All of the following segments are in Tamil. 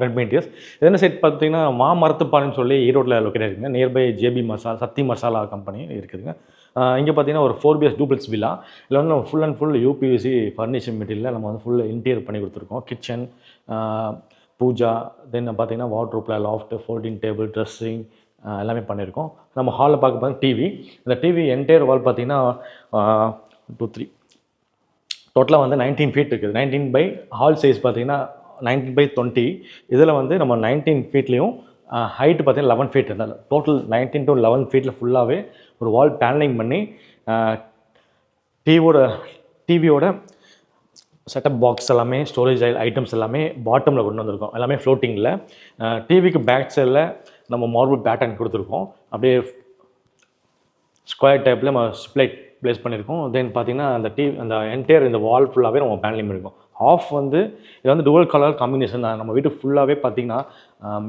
ரெட்மி மீட்டியர்ஸ் என்ன சைட் பார்த்தீங்கன்னா மா மாமரத்துப்பாளைன்னு சொல்லி ஈரோட்டில் லொக்கேட் இருக்குங்க nearby JP Masala Sakthi Masala company இருக்குதுங்க. இங்கே பார்த்தீங்கன்னா ஒரு ஃபோர் பிஎஸ் டூபிள்ஸ் வில்லா இதில் வந்து நம்ம full and full UPVC furniture மெட்டீரியலில் நம்ம வந்து ஃபுல் இன்டீரியர் பண்ணி கொடுத்துருக்கோம். கிச்சன் பூஜா தென் பார்த்தீங்கன்னா வாட்ரூப்பில் லாஃப்ட் ஃபோல்டிங் டேபிள் ட்ரெஸ்ஸிங் எல்லாமே பண்ணியிருக்கோம் நம்ம ஹாலில் பார்க்க பார்த்தா டிவி இந்த டிவி என்டையர் வால் பார்த்தீங்கன்னா டூ த்ரீ டோட்டலாக வந்து நைன்டீன் ஃபீட் இருக்குது. நைன்டீன் பை ஹால் சைஸ் பார்த்தீங்கன்னா நைன்டீன் பை டுவெண்ட்டி. இதில் வந்து நம்ம நைன்டீன் ஃபீட்லேயும் ஹைட்டு பார்த்தீங்கன்னா லெவன் ஃபீட் இருந்தால் டோட்டல் நைன்டீன் டு லெவன் ஃபீட்டில் ஃபுல்லாகவே ஒரு வால் பேனலிங் பண்ணி டிவியோட டிவியோட செட்டப் பாக்ஸ் எல்லாமே ஸ்டோரேஜ் ஐட்டம்ஸ் எல்லாமே பாட்டமில் கொண்டு வந்திருக்கோம். எல்லாமே ஃப்ளோட்டிங்கில் டிவிக்கு பேக் சைடில் நம்ம மார்பிள் பேட்டர்ன் கொடுத்துருக்கோம். அப்படியே ஸ்கொயர் டைப்பில் நம்ம ஸ்ப்ளைட் ப்ளேஸ் பண்ணியிருக்கோம். தென் பார்த்தீங்கன்னா அந்த டீ அந்த என்டையர் இந்த வால் ஃபுல்லாகவே நம்ம பேனலிங் பண்ணியிருக்கோம். ஆஃப் வந்து இது வந்து டுவல் கலர் காம்பினேஷன் தான். நம்ம வீட்டு ஃபுல்லாகவே பார்த்தீங்கன்னா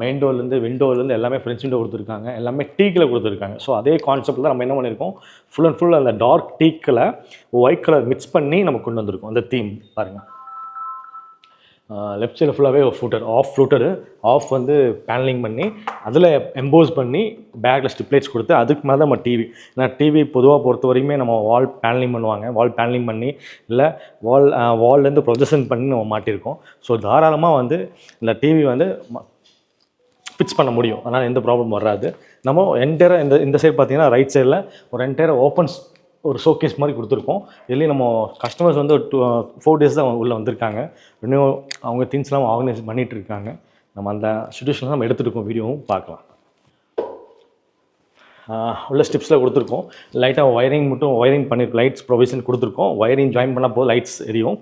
மெயின் டோர்லேருந்து விண்டோலேருந்து எல்லாமே ஃப்ரெண்ட்ஸ் விண்டோ கொடுத்துருக்காங்க. எல்லாமே டீக்கில் கொடுத்துருக்காங்க. ஸோ அதே கான்செப்டில் தான் நம்ம என்ன பண்ணியிருக்கோம்? ஃபுல் அண்ட் ஃபுல் அந்த டார்க் டீக்கில் ஒயிட் கலர் மிக்ஸ் பண்ணி நம்ம கொண்டு வந்திருக்கோம். அந்த தீம் பாருங்கள் லெஃப்ட் சைடில் ஃபுல்லாகவே ஃப்ளூட்டர் ஆஃப் ஃப்ளூட்டரு ஆஃப் வந்து பேனலிங் பண்ணி அதில் எம்போஸ் பண்ணி பேக்கில் ஸ்டிப்லைட்ஸ் கொடுத்து அதுக்கு மேலே நம்ம டிவி ஏன்னா டிவி பொதுவாக பொறுத்த வரைக்குமே நம்ம வால் பேனலிங் பண்ணுவாங்க. வால் பேனலிங் பண்ணி இல்லை வால் வால்லேருந்து ப்ரொஜெக்ஷன் பண்ணி நம்ம மாட்டியிருக்கோம் ஸோ தாராளமாக வந்து இந்த டிவி வந்து ஃபிக்ஸ் பண்ண முடியும். அதனால் எந்த ப்ராப்ளம் வராது. நம்ம என்டையராக இந்த இந்த சைடு பார்த்தீங்கன்னா ரைட் சைடில் ஒரு என்டையராக ஓப்பன்ஸ் ஒரு ஷோகேஸ் மாதிரி கொடுத்துருக்கோம். இதுலேயும் நம்ம கஸ்டமர்ஸ் வந்து ஒரு டூ ஃபோர் டேஸ் தான் உள்ளே வந்திருக்காங்க. இன்னும் அவங்க திங்ஸ்லாம் ஆர்கனைஸ் பண்ணிகிட்டு இருக்காங்க. நம்ம அந்த சுச்சுவேஷன் நம்ம எடுத்துகிட்டு இருக்கோம் வீடியோவும் பார்க்கலாம். உள்ள ஸ்டிப்ஸில் கொடுத்துருக்கோம். லைட்டாக ஒயரிங் மட்டும் ஒயரிங் பண்ணி லைட்ஸ் ப்ரொவிஷன் கொடுத்துருக்கோம். ஒயரிங் ஜாயின் பண்ணால் போது லைட்ஸ் எரியும்.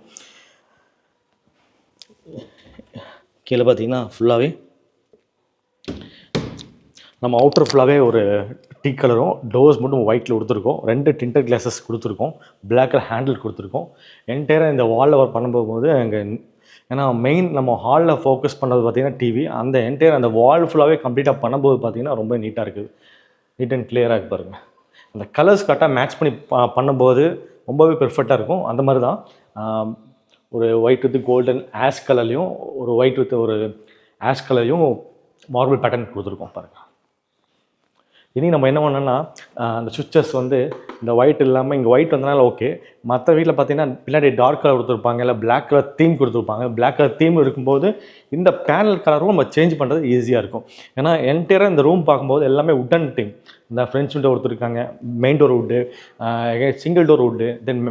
கீழே பார்த்தீங்கன்னா ஃபுல்லாகவே நம்ம அவுட்டர் ஃபுல்லாகவே ஒரு டீ கலரும் டோர்ஸ் மட்டும் ஒயிட்டில் கொடுத்துருக்கோம் ரெண்டு டிண்டர் கிளாஸஸ் கொடுத்துருக்கோம். பிளாக் கலர் ஹேண்டில் கொடுத்துருக்கோம் என்டையராக இந்த வாலில் ஒர்க் பண்ணும்போது அங்கே ஏன்னா மெயின் நம்ம ஹாலில் ஃபோக்கஸ் பண்ணுறது பார்த்தீங்கன்னா டிவி அந்த என்டையர் அந்த வால் ஃபுல்லாகவே கம்ப்ளீட்டாக பண்ணும்போது பார்த்தீங்கன்னா ரொம்ப நீட்டாக இருக்குது. நீட் அண்ட் கிளியராக இருக்கு பாருங்கள் அந்த கலர்ஸ் கரெக்டாக மேட்ச் பண்ணி பண்ணும்போது ரொம்பவே பெர்ஃபெக்டாக இருக்கும். அந்த மாதிரி தான் ஒரு ஒயிட் வித் கோல்டன் ஆஷ் கலர்லையும் ஒரு ஒயிட் வித் ஒரு ஆஷ் கலர்லையும் மார்பிள் பேட்டர்ன் கொடுத்துருக்கோம் பாருங்கள் இனி நம்ம என்ன பண்ணோம்னா அந்த சுவிச்சஸ் வந்து இந்த ஒயிட் இல்லாமல் இங்கே ஒயிட் வந்தனால ஓகே மற்ற வீட்டில் பார்த்தீங்கன்னா பின்னாடி டார்க் கலர் கொடுத்துருப்பாங்க இல்லை பிளாக் கலர் தீம் கொடுத்துருப்பாங்க. பிளாக் கலர் தீம் இருக்கும்போது இந்த பேனல் கலரும் நம்ம சேஞ்ச் பண்ணுறது ஈஸியாக இருக்கும். ஏன்னா என்டையராக இந்த ரூம் பார்க்கும்போது எல்லாமே உட்டன் தீம் இந்த ஃப்ரெண்ட்ஸ் விண்டோ கொடுத்துருக்காங்க main door wood single door wood then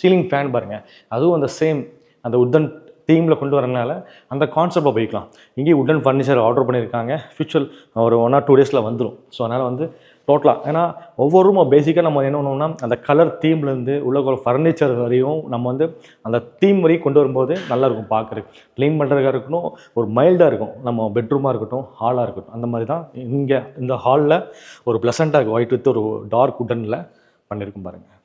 ceiling fan பாருங்கள் அதுவும் அந்த சேம் அந்த உட்டன் தீமில் கொண்டு வரனால அந்த கான்செப்டை போய்க்கலாம். இங்கேயும் உட்டன் ஃபர்னிச்சர் ஆர்டர் பண்ணியிருக்காங்க. ஃபியூச்சர் ஒரு ஒன் ஆர் டூ டேஸில் வந்துடும் ஸோ அதனால் வந்து டோட்டலாக ஏன்னா ஒவ்வொரு ரூமும் பேசிக்காக நம்ம என்ன பண்ணுவோம்னா அந்த கலர் தீம்லேருந்து உள்ள ஃபர்னிச்சர் வரையும் நம்ம வந்து அந்த தீம் வரையும் கொண்டு வரும்போது நல்லாயிருக்கும் பார்க்குறதுக்கு. க்ளீன் பண்ணுறதுக்காக இருக்கட்டும் ஒரு மைல்டாக இருக்கும். நம்ம பெட்ரூமாக இருக்கட்டும் ஹாலாக இருக்கட்டும். அந்த மாதிரி தான் இங்கே இந்த ஹாலில் ஒரு ப்ளசண்ட்டாக இருக்கும். ஒயிட் வித் ஒரு டார்க் உட்டனில் பண்ணியிருக்கும் பாருங்கள்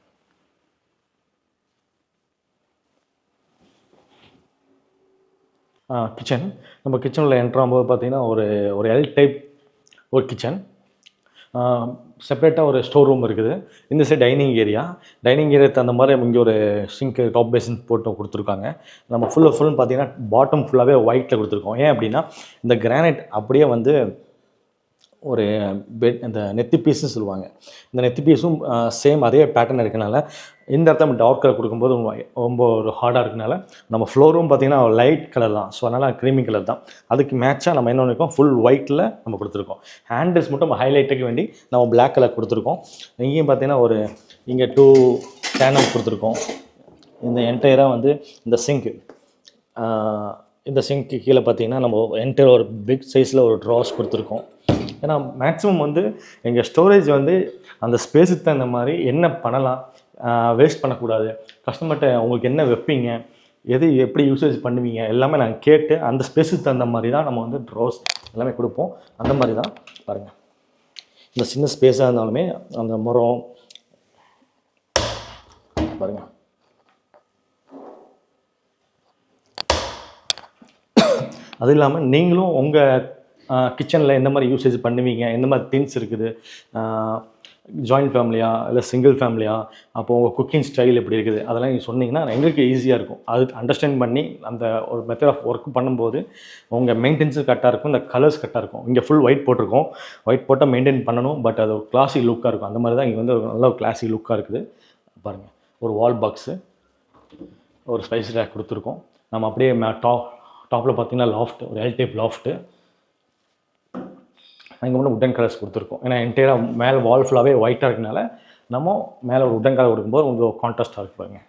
கிச்சன் நம்ம கிச்சனில் என்ட்ராகும்போது பார்த்தீங்கன்னா ஒரு ஒரு எல் டைப் ஒரு கிச்சன் செப்பரேட்டாக ஒரு ஸ்டோர் ரூம் இருக்குது. இந்த side dining area dining area தகுந்த மாதிரி இங்கே ஒரு சிங்க் டாப் பேசின் போட்டு கொடுத்துருக்காங்க. நம்ம ஃபுல்லாக ஃபுல்னு பார்த்தீங்கன்னா பாட்டம் ஃபுல்லாகவே ஒயிட்டில் கொடுத்துருக்கோம். ஏன் அப்படின்னா இந்த கிரானைட் அப்படியே வந்து ஒரு பெட் இந்த நெத்தி பீஸ்னு சொல்லுவாங்க. இந்த நெத்தி பீஸும் சேம் அதே பேட்டர்ன் இருக்கனால இந்த இடத்துல நம்ம டார்க் கலர் கொடுக்கும்போது ரொம்ப ஒரு ஹார்டாக இருக்கனால நம்ம ஃப்ளோரும் பார்த்தீங்கன்னா லைட் கலர் தான். ஸோ அதனால் க்ரீமி கலர் தான். அதுக்கு மேட்சாக நம்ம என்ன பண்ணிருக்கோம்? ஃபுல் ஒயிட்டில் நம்ம கொடுத்துருக்கோம். ஹேண்டில்ஸ் மட்டும் நம்ம ஹைலைட்டுக்கு வேண்டி நம்ம பிளாக் கலர் கொடுத்துருக்கோம். இங்கேயும் பார்த்தீங்கன்னா ஒரு இங்கே டூ சேனல் கொடுத்துருக்கோம். இந்த என்டையராக வந்து இந்த சிங்க்கு இந்த சிங்க்கு கீழே பார்த்தீங்கன்னா நம்ம என்டையர் ஒரு பிக் சைஸில் ஒரு ட்ராஸ் கொடுத்துருக்கோம். ஏன்னா மேக்ஸிமம் வந்து எங்கள் ஸ்டோரேஜ் வந்து அந்த ஸ்பேஸுக்கு தகுந்த மாதிரி என்ன பண்ணலாம் வேஸ்ட் பண்ணக்கூடாது. கஸ்டமர்கிட்ட உங்களுக்கு என்ன வைப்பீங்க எது எப்படி யூசேஜ் பண்ணுவீங்க எல்லாமே நாங்கள் கேட்டு அந்த ஸ்பேஸுக்கு தகுந்த மாதிரி தான் நம்ம வந்து ட்ரோஸ் எல்லாமே கொடுப்போம். அந்த மாதிரி தான் பாருங்கள் இந்த சின்ன ஸ்பேஸாக இருந்தாலுமே அந்த மரம் பாருங்கள் அது இல்லாமல் நீங்களும் உங்கள் கிச்சனில் எந்த மாதிரி யூசேஜ் பண்ணுவீங்க? எந்த மாதிரி திங்ஸ் இருக்குது? ஜாயிண்ட் ஃபேமிலியா இல்லை சிங்கிள் ஃபேமிலியா அப்போ உங்கள் குக்கிங் ஸ்டைல் எப்படி இருக்குது? அதெல்லாம் நீங்கள் சொன்னீங்கன்னா எங்களுக்கு ஈஸியாக இருக்கும். அது அண்டர்ஸ்டாண்ட் பண்ணி அந்த ஒரு மெத்தட் ஆஃப் ஒர்க் பண்ணும்போது உங்கள் மெயின்டெனன்ஸு கரெக்டாக இருக்கும். இந்த கலர்ஸ் கரெக்டாக இருக்கும். இங்கே ஃபுல் ஒயிட் போட்டிருக்கோம். ஒயிட் போட்டால் மெயின்டைன் பண்ணணும். பட் அது ஒரு கிளாசிக் லுக்காக இருக்கும். அந்த மாதிரி தான் இங்கே வந்து ஒரு நல்ல ஒரு கிளாசிக் லுக்காக இருக்குது. பாருங்கள் ஒரு வால் பாக்ஸு ஒரு ஸ்பைஸ் ரேக் கொடுத்துருக்கோம். நம்ம அப்படியே டாப் டாப்பில் பார்த்தீங்கன்னா லாஃப்ட் ஒரு எல் டைப் லாஃப்ட்டு இங்கே மட்டும் உட்டன் கலர்ஸ் கொடுத்துருக்கோம். ஏன்னா என்டையராக மேலே வால் ஃபுல்லாகவே ஒயிட்டாக இருக்கனால நம்ம மேலே ஒரு உட்டன் கலர் கொடுக்கும்போது உங்களுக்கு கான்ட்ராஸ்டாக இருக்கு பாருங்க.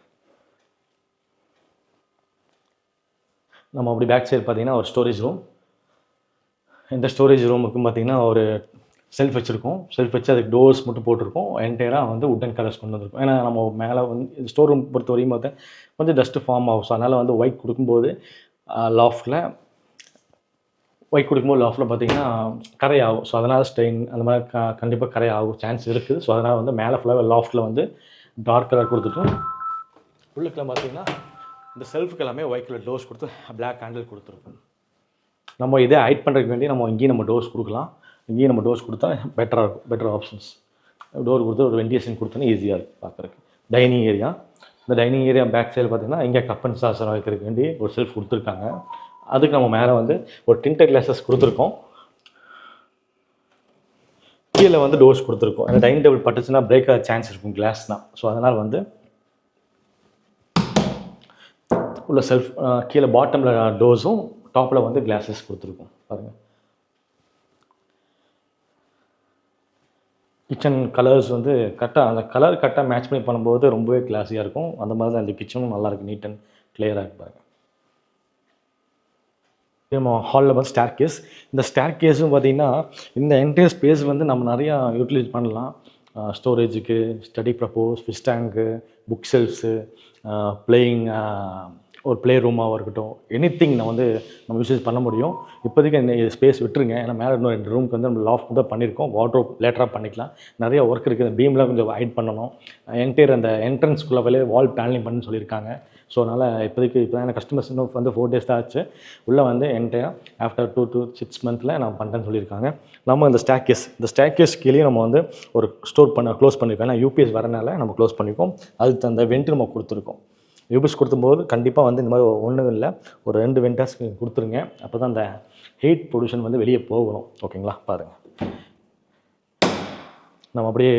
நம்ம அப்படி பேக் சைடு பார்த்தீங்கன்னா ஒரு ஸ்டோரேஜ் ரூம் இந்த ஸ்டோரேஜ் ரூமுக்கும் பார்த்தீங்கன்னா ஒரு செல்ஃப் வச்சுருக்கோம். செல்ஃப் வச்சு அதுக்கு டோர்ஸ் மட்டும் போட்டிருக்கோம். என்டையராக வந்து உட்டன் கலர்ஸ் கொண்டு வந்திருக்கோம். ஏன்னா நம்ம மேலே வந்து ஸ்டோர் ரூம் பொறுத்த வரையும் பார்த்தா கொஞ்சம் டஸ்ட்டு ஃபார்ம் ஆகும் ஸோ அதனால் வந்து ஒயிட் கொடுக்கும்போது லாஃப்டில் ஒயிட் கொடுக்கும்போது லாஃப்டில் பார்த்தீங்கன்னா கரை ஆகும் ஸோ அதனால் ஸ்டெயின் அந்த மாதிரி க கண்டிப்பாக கரை ஆகும் சான்ஸ் இருக்குது. ஸோ அதனால் வந்து மேலே ஃபுல்லாக லாஃப்ட்டில் வந்து டார்க் கலர் கொடுத்துட்டும் உள்ளுக்குள்ள பார்த்தீங்கன்னா இந்த செல்ஃபுக்கு எல்லாமே ஒயிட் கலர் டோர்ஸ் கொடுத்து பிளாக் ஹேண்டில் கொடுத்துருக்கோம். நம்ம இதே ஹைட் பண்ணுறதுக்கு வேண்டி நம்ம இங்கேயும் நம்ம டோர்ஸ் கொடுக்கலாம். இங்கேயும் நம்ம டோர்ஸ் கொடுத்தா பெட்டராக இருக்கும். பெட்டர் ஆப்ஷன்ஸ் டோர் கொடுத்து ஒரு வெண்டிலேஷன் கொடுத்தோன்னா ஈஸியாக இருக்கும் பார்க்குறதுக்கு டைனிங் ஏரியா இந்த டைனிங் ஏரியா பேக் சைடு பார்த்தீங்கன்னா இங்கே கப்பன் சாசனம் வைக்கிறதுக்கு வேண்டி ஒரு செல்ஃப் கொடுத்துருக்காங்க. அதுக்கு நம்ம மேலே வந்து ஒரு டிண்டர் கிளாஸஸ் கொடுத்துருக்கோம். கீழே வந்து டோர்ஸ் கொடுத்துருக்கோம். அந்த டைனிங் டேபிள் பட்டுச்சுன்னா பிரேக் ஆக சான்ஸ் இருக்கும் கிளாஸ் தான் ஸோ அதனால் வந்து உள்ள செல்ஃப் கீழே பாட்டமில் டோர்ஸும் டாப்பில் வந்து கிளாஸஸ் கொடுத்துருக்கோம். பாருங்கள் கிச்சன் கலர்ஸ் வந்து கரெக்டாக அந்த கலர் கரெக்டாக மேட்ச் பண்ணி பண்ணும்போது ரொம்பவே கிளாஸியாக இருக்கும். அந்த மாதிரி தான் இந்த கிச்சனும் நல்லாயிருக்கு நீட் அண்ட் கிளியராக இருக்கு பாருங்கள் நம்ம ஹாலில் வந்து ஸ்டேர் கேஸ் இந்த ஸ்டேர் கேஸும் பார்த்தீங்கன்னா இந்த என்டையர் ஸ்பேஸ் வந்து நம்ம நிறையா யூட்டிலைஸ் பண்ணலாம். ஸ்டோரேஜுக்கு ஸ்டடி ப்ரப்போஸ் ஃபிஷ் டேங்க்கு புக் ஷெல்ஃப்ஸு பிளேயிங் ஒரு ப்ளே ரூமாகவும் இருக்கட்டும் எனி திங் நான் வந்து நம்ம யூசேஜ் பண்ண முடியும். இப்போதைக்கு இந்த ஸ்பேஸ் விட்டுருங்க. ஏன்னா மேலே இன்னும் ரெண்டு ரூமுக்கு வந்து நம்ம லாஃப்ட் தான் பண்ணியிருக்கோம் வாட்ரோப் லேட்டராக பண்ணிக்கலாம். நிறைய ஒர்க் இருக்குது. இந்த பீம்லாம் கொஞ்சம் ஹைட் பண்ணணும். என்டையர் அந்த என்ட்ரன்ஸ்குள்ளே வால் பேனலிங் பண்ணு சொல்லியிருக்காங்க. ஸோ அதனால் இப்போதைக்கு இப்போ தான் கஸ்டமர்ஸ் இன்னும் வந்து ஃபோர் டேஸ் தான் ஆச்சு. உள்ளே வந்து entire after two two six மந்த்தில் நான் பண்ணுறேன்னு சொல்லியிருக்காங்க. நம்ம இந்த ஸ்டாக்கேஸ் இந்த ஸ்டாக்கேஸ் கீழே நம்ம வந்து ஒரு ஸ்டோர் பண்ண க்ளோஸ் பண்ணியிருக்கோம் ஏன்னா யூபிஎஸ் வரனால நம்ம க்ளோஸ் பண்ணியிருக்கோம் அதுக்கு தகுந்த வெண்ட் நம்ம கொடுத்துருக்கோம். யூபிஎஸ் கொடுத்தும்போது கண்டிப்பாக வந்து இந்த மாதிரி ஒன்றும் இல்லை. ஒரு ரெண்டு வெண்டாஸ் கொடுத்துருங்க. அப்போ தான் அந்த ஹீட் பொல்யூஷன் வந்து வெளியே போகணும். ஓகேங்களா பாருங்கள் நம்ம அப்படியே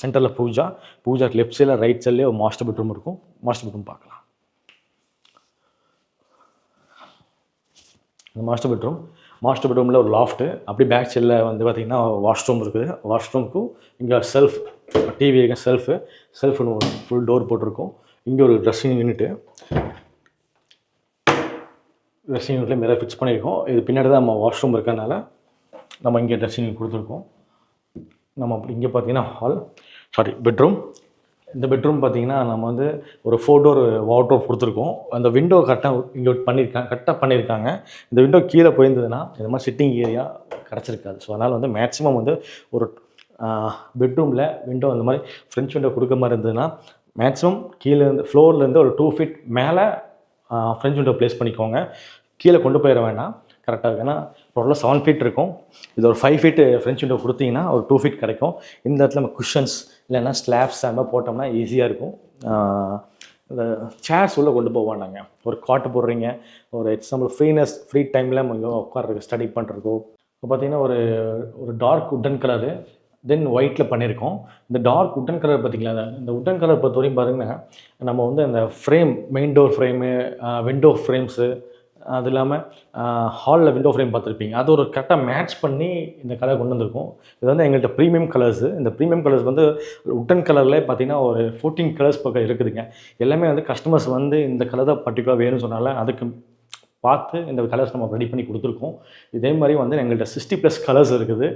சென்டரில் பூஜா. பூஜா லெஃப்ட் சைடில் ரைட் சைட்லேயே ஒரு மாஸ்டர் பெட்ரூம் இருக்கும். மாஸ்டர் பெட்ரூம் பார்க்கலாம். இந்த மாஸ்டர் பெட்ரூம் மாஸ்டர் பெட்ரூமில் ஒரு லாஃப்ட்டு அப்படி பேக் சைடில் வந்து பார்த்திங்கன்னா வாஷ்ரூம் இருக்குது. வாஷ்ரூமுக்கும் இங்கே செல்ஃப் டிவி இருக்க செல்ஃபு செல்ஃப் ஃபுல் டோர் போட்டிருக்கோம். இங்கே ஒரு ட்ரெஸ்ஸிங் யூனிட்டு ட்ரெஸ்ஸிங் யூனிட்டில் மிரர் ஃபிக்ஸ் பண்ணியிருக்கோம். இது பின்னாடி தான் நம்ம வாஷ்ரூம் இருக்கிறதுனால நம்ம இங்கே ட்ரெஸ்ஸிங் யூனிட் கொடுத்துருக்கோம். நம்ம அப்படி இங்கே பார்த்தீங்கன்னா ஹால் சாரி பெட்ரூம் இந்த பெட்ரூம் பார்த்தீங்கன்னா நம்ம வந்து ஒரு ஃபோர் டோர் வார்ட்ரோப் கொடுத்துருக்கோம். அந்த விண்டோ கரெக்டாக இங்கே பண்ணியிருக்காங்க கரெக்டாக பண்ணியிருக்காங்க இந்த விண்டோ கீழே போயிருந்ததுன்னா இந்த மாதிரி சிட்டிங் ஏரியா கிடச்சிருக்காது. ஸோ அதனால் வந்து மேக்ஸிமம் வந்து ஒரு பெட்ரூமில் விண்டோ அந்த மாதிரி ஃப்ரெண்ட்ஸ் விண்டோ கொடுக்க மாதிரி இருந்ததுன்னா மேக்ஸிமம் கீழே இருந்து ஃப்ளோர்லேருந்து ஒரு டூ ஃபீட் மேலே ஃப்ரெஞ்ச் விண்டோ ப்ளேஸ் பண்ணிக்கோங்க. கீழே கொண்டு போயிட வேண்டாம். கரெக்டாக இருக்கும் ஏன்னா டோட்டலாக செவன் ஃபீட் இருக்கும். இது ஒரு ஃபைவ் ஃபீட்டு ஃப்ரெஞ்ச் விண்டோ கொடுத்தீங்கன்னா ஒரு டூ ஃபீட் கிடைக்கும். இந்த இடத்துல நம்ம குஷன்ஸ் இல்லைன்னா ஸ்லாப்ஸ் அந்த மாதிரி போட்டோம்னா ஈஸியாக இருக்கும். இந்த சேர்ஸ் உள்ளே கொண்டு போக வேண்டாங்க. ஒரு காட்டு போடுறீங்க. ஒரு எக்ஸாம்பிள் ஃப்ரீனஸ் ஃப்ரீ டைமில் நம்ம உட்கார்றதுக்கு ஸ்டடி பண்ணுறதுக்கோ இப்போ பார்த்தீங்கன்னா ஒரு ஒரு டார்க் உட்டன் கலரு தென் ஒயிட்டில் பண்ணியிருக்கோம் இந்த டார்க் உட்டன் கலர் பார்த்திங்களா? இந்த உட்டன் கலர் பொறுத்த வரையும் பாருங்கன்னா நம்ம வந்து அந்த frame main door frame window frames அது இல்லாமல் ஹாலில் விண்டோ ஃப்ரேம் பார்த்துருப்பீங்க. அது ஒரு கரெக்டாக மேட்ச் பண்ணி இந்த கலர் கொண்டு வந்திருக்கோம். இது வந்து எங்கள்கிட்ட ப்ரீமியம் கலர்ஸு இந்த ப்ரீமியம் கலர்ஸ் வந்து உட்டன் கலரில் பார்த்தீங்கன்னா ஒரு ஃபோர்டீன் கலர்ஸ் பக்கம் இருக்குதுங்க. எல்லாமே வந்து கஸ்டமர்ஸ் வந்து இந்த கலர் தான் பர்டிகுலர் வேணும்னு சொன்னால அதுக்கு பார்த்து இந்த கலர்ஸ் நம்ம ரெடி பண்ணி கொடுத்துருக்கோம். இதே மாதிரி வந்து எங்கள்கிட்ட சிக்ஸ்டி ப்ளஸ் கலர்ஸ் இருக்குது.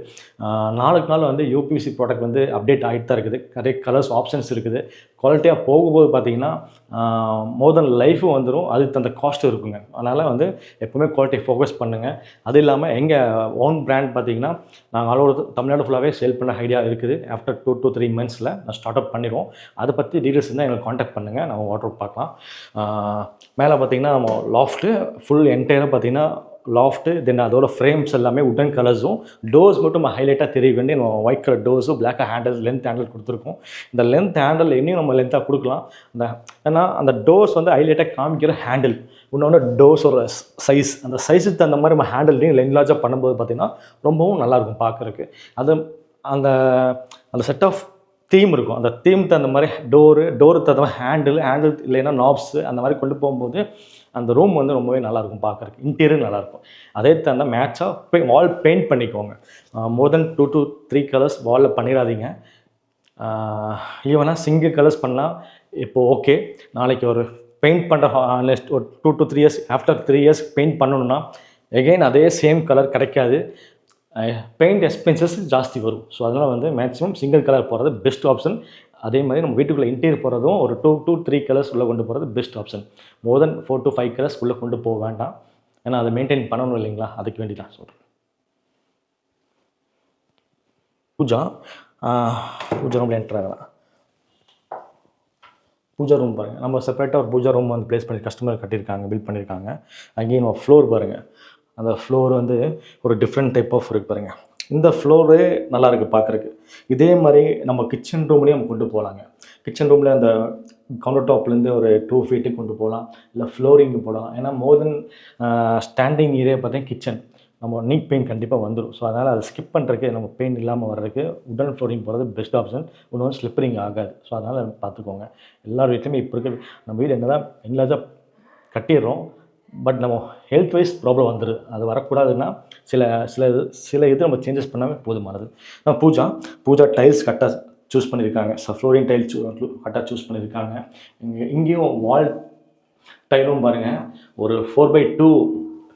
நாளுக்கு நாள் வந்து யூபிசி ப்ராடக்ட் வந்து அப்டேட் ஆகிட்டு தான் இருக்குது. நிறைய கலர்ஸ் ஆப்ஷன்ஸ் இருக்குது. குவாலிட்டியாக போகும்போது பார்த்தீங்கன்னா மோர் தென் லைஃபும் வந்துடும் அதுக்கு அந்த காஸ்ட்டும் இருக்குங்க. அதனால் வந்து எப்போவுமே குவாலிட்டி ஃபோக்கஸ் பண்ணுங்கள் அது இல்லாமல் எங்கள் ஓன் பிராண்ட் பார்த்தீங்கன்னா நாங்கள் ஆல் ஓவர் தமிழ்நாடு ஃபுல்லாகவே சேல் பண்ண ஐடியா இருக்குது. ஆஃப்டர் டூ டூ த்ரீ மந்த்ஸில் நான் ஸ்டார்ட் அப் பண்ணிடுவோம். அதை பற்றி டீட்டெயில்ஸ் இருந்தால் எங்களுக்கு காண்டாக்ட் பண்ணுங்கள் நம்ம வாட்டர் பார்க்கலாம். மேலே பார்த்தீங்கன்னா நம்ம லாஃப்ட்டு ஃபுல் என்டையராக பார்த்தீங்கன்னா லாஃப்ட்டு தென் அதோட ஃப்ரேம்ஸ் எல்லாமே உடன் கலர்ஸும் டோர்ஸ் மட்டும் ஹைலைட்டாக தெரிய வேண்டி நம்ம ஒயிட் கலர் டோர்ஸும் பிளாக்காக ஹேண்டில் லென்த் ஹேண்டில் கொடுத்துருக்கோம். இந்த லென்த் ஹேண்டில் இன்னும் நம்ம லென்த்தாக கொடுக்கலாம். அந்த ஏன்னா அந்த டோர்ஸ் வந்து ஹைலைட்டாக காமிக்கிற ஹேண்டில் இன்னொன்று டோர்ஸோட சைஸ் அந்த சைஸுக்கு தகுந்த மாதிரி நம்ம ஹேண்டில்லையும் லென்லாஜாக பண்ணும்போது பார்த்திங்கன்னா ரொம்பவும் நல்லாயிருக்கும் பார்க்குறக்கு அது அந்த அந்த செட் ஆஃப் தீம் இருக்கும். அந்த தீம் தகுந்த மாதிரி டோரு டோருக்கு தகுந்த மாதிரி ஹேண்டில் ஹேண்டில் இல்லைன்னா நாப்ஸு அந்த மாதிரி கொண்டு போகும்போது அந்த ரூம் வந்து ரொம்பவே நல்லாயிருக்கும் பார்க்குறக்கு இன்டீரியர் நல்லாயிருக்கும். அதே தகுந்த மேட்சாக போய் வால் பெயிண்ட் பண்ணிக்கோங்க. More than two two three colours வாலில் பண்ணிடாதீங்க ஈவனாக சிங்கிள் கலர்ஸ் பண்ணால் இப்போ ஓகே நாளைக்கு ஒரு பெயிண்ட் பண்ணுற நெக்ஸ்ட் ஒரு two to three years after three years paint பண்ணணும்னா எகெயின் அதே சேம் கலர் கிடைக்காது. பெயிண்ட் எக்ஸ்பென்சஸ் ஜாஸ்தி வரும். ஸோ அதனால் வந்து மேக்ஸிமம் சிங்கிள் கலர் போகிறது பெஸ்ட் ஆப்ஷன் அதே மாதிரி நம்ம வீட்டுக்குள்ளே இன்டீரியர் போகிறதும் ஒரு டூ டூ த்ரீ கலர்ஸ் உள்ளே கொண்டு போகிறது best option more than four to five colours உள்ளே கொண்டு போக வேண்டாம். ஏன்னா அதை மெயின்டைன் பண்ணணும் இல்லைங்களா? அதுக்கு வேண்டி தான் சொல்கிறேன் பூஜா பூஜா ரூமில் என்டர் ஆகலாம். பூஜா ரூம் பாருங்கள் நம்ம செப்பரேட்டாக ஒரு பூஜா ரூம் வந்து ப்ளேஸ் பண்ணி கஸ்டமர் கட்டியிருக்காங்க பில்ட் பண்ணியிருக்காங்க. அங்கேயும் நம்ம ஃப்ளோர் பாருங்கள் அந்த ஃப்ளோர் வந்து ஒரு டிஃப்ரெண்ட் டைப் ஆஃப் இருக்கு பாருங்கள் இந்த ஃப்ளோரே நல்லா இருக்குது பார்க்குறக்கு இதே மாதிரி நம்ம கிச்சன் ரூம்லேயும் நம்ம கொண்டு போகலாங்க. கிச்சன் ரூமில் அந்த கவுண்டர் டாப்லேருந்து ஒரு டூ ஃபீட்டுக்கு கொண்டு போகலாம். இல்லை ஃப்ளோரிங்கு போடலாம் ஏன்னா மோர் தென் ஸ்டாண்டிங் ஏரியா பார்த்தீங்கன்னா கிச்சன் நம்ம நீட் பெயிண்ட் கண்டிப்பாக வந்துடும் ஸோ அதனால் அதை ஸ்கிப் பண்ணுறதுக்கு நம்ம பெயிண்ட் இல்லாமல் வர்றதுக்கு உடன் ஃப்ளோரிங் போகிறது பெஸ்ட் ஆப்ஷன் இன்னொன்று ஸ்லிப்பரிங் ஆகாது. ஸோ அதனால் பார்த்துக்கோங்க. எல்லா வீட்லையுமே இப்போ இருக்க நம்ம வீடு என்ன தான் எங்கேயாச்சும் கட்டிடுறோம். பட் நம்ம ஹெல்த் வைஸ் ப்ராப்ளம் வந்துடுது அது வரக்கூடாதுன்னா சில சில இது சில இது நம்ம சேஞ்சஸ் பண்ணாமல் போதுமானது. நம்ம பூஜா பூஜா டைல்ஸ் கரெக்டாக சூஸ் பண்ணியிருக்காங்க ஃப்ளோரிங் டைல்ஸ் கரெக்டாக சூஸ் பண்ணியிருக்காங்க இங்கே இங்கேயும் வால் டைலும் பாருங்கள் ஒரு ஃபோர் பை டூ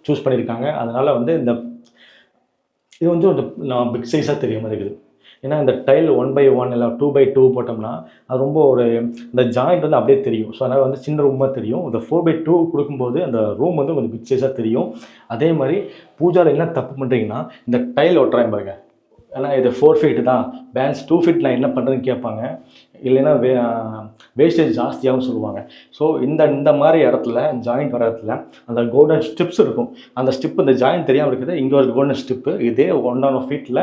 சூஸ் பண்ணியிருக்காங்க அதனால் வந்து இந்த இது வந்து ஒரு பிக் சைஸாக தெரியாமல் இருக்குது. ஏன்னா இந்த டைல் ஒன் பை ஒன் இல்லை டூ பை டூ போட்டோம்னா அது ரொம்ப ஒரு இந்த ஜாயிண்ட் வந்து அப்படியே தெரியும். ஸோ அதனால் வந்து சின்ன ரூமாக தெரியும். இந்த ஃபோர் பை டூ கொடுக்கும்போது அந்த ரூம் வந்து கொஞ்சம் பிக் சைஸாக தெரியும். அதே மாதிரி பூஜாவில் என்ன தப்பு பண்ணுறீங்கன்னா இந்த டைல் ஒட்டுறாங்க பாருங்க. ஏன்னா இது ஃபோர் ஃபீட்டு தான். பேலன்ஸ் டூ ஃபீட் நான் என்ன பண்ணுறேன்னு கேட்பாங்க. இல்லைன்னா வே வேஸ்டேஜ் ஜாஸ்தியாகவும் சொல்லுவாங்க. ஸோ இந்த இந்த மாதிரி இடத்துல ஜாயிண்ட் வர இடத்துல அந்த கோல்டன் ஸ்டிப்ஸ் இருக்கும். அந்த ஸ்டிப் இந்த ஜாயிண்ட் தெரியாமல் இருக்குது. இங்கே ஒரு கோல்டன் ஸ்டிப்பு இதே ஒன் ஆன் ஃபீட்டில்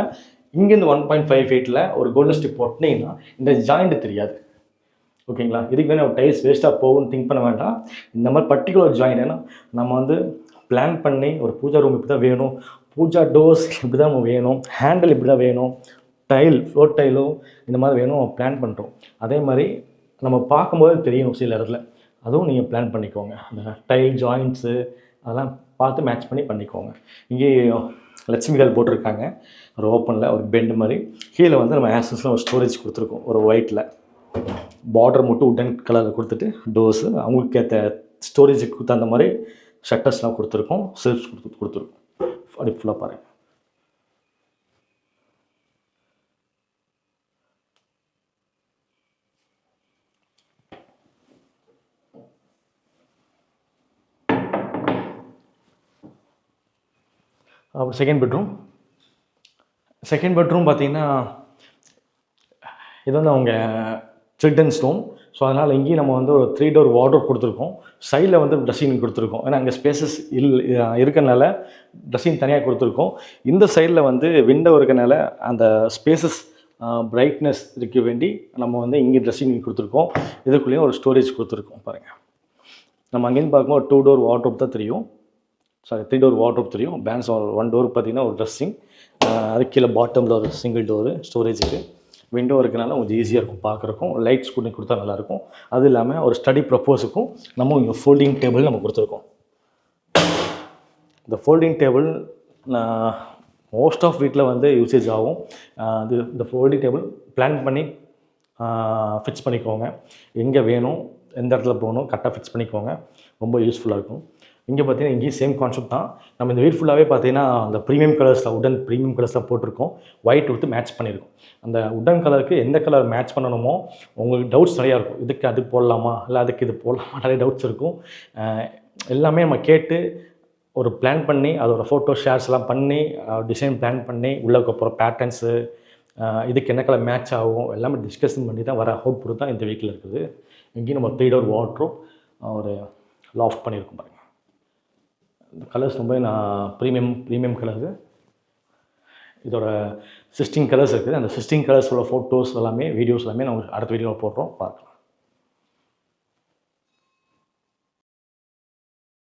இங்கேருந்து ஒன் பாயிண்ட் ஃபைவ் ஃபீட்டில் ஒரு கோல்டு ஸ்டிப் ஒட்டினீங்கன்னா இந்த ஜாயிண்ட் தெரியாது. ஓகேங்களா? இதுக்கு வேணும் டைல்ஸ் வேஸ்ட்டாக போகும்னு திங்க் பண்ண வேண்டாம். இந்த மாதிரி பர்டிகுலர் ஜாயின் ஏன்னா நம்ம வந்து பிளான் பண்ணி ஒரு பூஜா ரூம் இப்படி தான் வேணும். பூஜா டோர்ஸ் இப்படி தான் வேணும். ஹேண்டில் இப்படி தான் வேணும் டைல் ஃப்ளோர் டைலோ இந்த மாதிரி வேணும் பிளான் பண்ணுறோம் அதே மாதிரி நம்ம பார்க்கும்போது தெரியும் சில இடத்துல. அதுவும் நீங்கள் பிளான் பண்ணிக்கோங்க. அந்த டைல் ஜாயிண்ட்ஸு அதெல்லாம் பார்த்து மேட்ச் பண்ணி பண்ணிக்கோங்க. இங்கே லட்சுமிகள் போட்டிருக்காங்க. ஒரு ஓப்பனில் ஒரு பெண்டு மாதிரி. கீழே வந்து நம்ம ஆக்சஸில் ஒரு ஸ்டோரேஜ் கொடுத்துருக்கோம். ஒரு ஒயிட்டில் பார்டர் மட்டும் உடன் கலரில் கொடுத்துட்டு டோர்ஸு அவங்களுக்கு ஏற்ற ஸ்டோரேஜுக்கு தகுந்த மாதிரி ஷட்டர்ஸ்லாம் கொடுத்துருக்கோம். செல்ஃப்ஸ் கொடுத்து கொடுத்துருக்கோம். அப்படி ஃபுல்லாக பாருங்கள் அப்புறம் செகண்ட் பெட்ரூம் செகண்ட் பெட்ரூம் பார்த்தீங்கன்னா இது வந்து அவங்க சில்ட்ரன்ஸ் ரூம் ஸோ அதனால் இங்கேயும் நம்ம வந்து ஒரு த்ரீ டோர் வார்ட்ரோப் கொடுத்துருக்கோம். சைடில் வந்து ட்ரெஸ்ஸிங் கொடுத்துருக்கோம். ஏன்னா அங்கே ஸ்பேசஸ் இல் இருக்கனால ட்ரெஸ்ஸிங் தனியாக கொடுத்துருக்கோம். இந்த சைடில் வந்து விண்டோ இருக்கனால அந்த ஸ்பேசஸ் பிரைட்னஸ் இருக்க வேண்டி நம்ம வந்து இங்கே ட்ரெஸ்ஸிங் கொடுத்துருக்கோம். இதுக்குள்ளேயும் ஒரு ஸ்டோரேஜ் கொடுத்துருக்கோம் பாருங்கள் நம்ம அங்கேருந்து பார்க்கும்போது டூ டோர் வார்ட்ரோப் தான் தெரியும். சாரி த்ரீ டோர் வாட்ரூப் தெரியும். பேலன்ஸ் ஒன் டோர் பார்த்தீங்கன்னா ஒரு ட்ரெஸ்ஸிங் அதுக்கு கீழே பாட்டமில் ஒரு சிங்கிள் டோரு ஸ்டோரேஜுக்கு விண்டோ இருக்கனால கொஞ்சம் ஈஸியாக இருக்கும் பார்க்குறக்கும் லைட்ஸ் கூட கொடுத்தா நல்லாயிருக்கும். அது இல்லாமல் ஒரு ஸ்டடி ப்ரப்போஸுக்கும் நம்ம இங்கே ஃபோல்டிங் டேபிள் நம்ம கொடுத்துருக்கோம். இந்த ஃபோல்டிங் டேபிள் மோஸ்ட் ஆஃப் வீட்டில் வந்து யூசேஜ் ஆகும். அது இந்த ஃபோல்டிங் டேபிள் பிளான் பண்ணி ஃபிக்ஸ் பண்ணிக்கோங்க. எங்கே வேணும் எந்த இடத்துல போகணும் கரெக்டாக ஃபிக்ஸ் பண்ணிக்கோங்க. ரொம்ப யூஸ்ஃபுல்லாக இருக்கும். இங்கே பார்த்தீங்கன்னா இங்கேயும் சேம் கான்செப்ட் தான். நம்ம இந்த வீட் ஃபுல்லாகவே பார்த்தீங்கன்னா அந்த ப்ரீமியம் கலர்ஸில் உடன் ப்ரீமியம் கலர்ஸில் போட்டிருக்கோம். ஒயிட் கொடுத்து மேட்ச் பண்ணியிருக்கோம். அந்த உடன் கலருக்கு எந்த கலர் மேட்ச் பண்ணணுமோ உங்களுக்கு டவுட்ஸ் நிறையா இருக்கும். இதுக்கு அது போடலாமா? இல்லை அதுக்கு இது போடலாமா? நிறைய டவுட்ஸ் இருக்கும். எல்லாமே நம்ம கேட்டு ஒரு பிளான் பண்ணி அதோட ஃபோட்டோ ஷேர்ஸ்லாம் பண்ணி டிசைன் பிளான் பண்ணி உள்ளே போகிற பேட்டர்ன்ஸு இதுக்கு என்ன கலர் மேட்ச் ஆகும் எல்லாமே டிஸ்கஷன் பண்ணி தான் வர அவுட்புட் தான் இந்த வீக்கில் இருக்குது. இங்கேயும் நம்ம த்ரீ டோர் வாட்ரூம் ஒரு லாஃப்ட் பண்ணியிருக்கோம் இந்த கலர்ஸ் ரொம்ப நான் ப்ரீமியம் ப்ரீமியம் கலர்ஸு இதோட சிஸ்டிங் கலர்ஸ் இருக்குது. அந்த சிஸ்டிங் கலர்ஸோட ஃபோட்டோஸ் எல்லாமே வீடியோஸ் எல்லாமே நான் அடுத்த வீடியோவில் போடுறோம். பார்க்கலாம்.